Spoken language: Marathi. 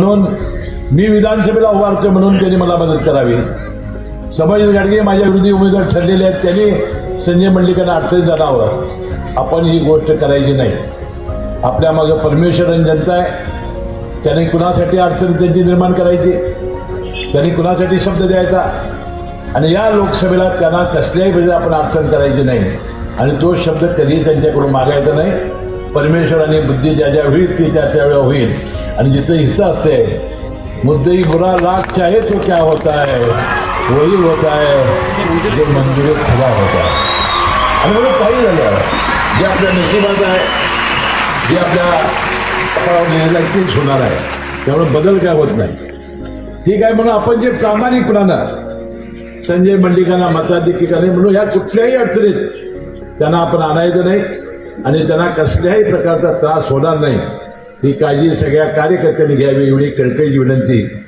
म्हणून मी विधानसभेला उभारतो म्हणून त्यांनी मला मदत करावी. संभाजी गाडगे माझ्या विरोधी उमेदवार ठरलेले आहेत. त्यांनी संजय मंडलिकांना अडचणीत जाणावं आपण ही गोष्ट करायची नाही. आपल्या मागं परमेश्वर आणि जनता आहे. त्याने कुणासाठी अडचण त्यांची निर्माण करायची? त्यांनी कुणासाठी शब्द द्यायचा? आणि या लोकसभेला त्यांना कसल्याही वेळेला आपण अडचण करायची नाही. आणि तो शब्द कधीही त्यांच्याकडून मागायचा नाही. परमेश्वर आणि बुद्धी ज्या ज्या होईल ती त्या त्यावेळेला होईल. आणि जिथं हित असते मुद्दई बुरा लाख चाहे तो क्या होता है वही होता है जो मंदिर खुदा होता है. आणि म्हणून काही झालं. जे आपल्या नशिबात आहे जे आपल्या कपाळावर तेच होणार आहे त्यामुळे बदल काय होत नाही. ठीक आहे म्हणून आपण जे प्रामाणिकपणानं संजय मंडिकांना मताधिक्य म्हणून ह्या कुठल्याही अडचणीत त्यांना आपण आणायचं नाही. आणि त्यांना कसल्याही प्रकारचा त्रास होणार नाही. ही काळजी सगळ्या कार्यकर्त्यांनी घ्यावी एवढी कळकळीची विनंती.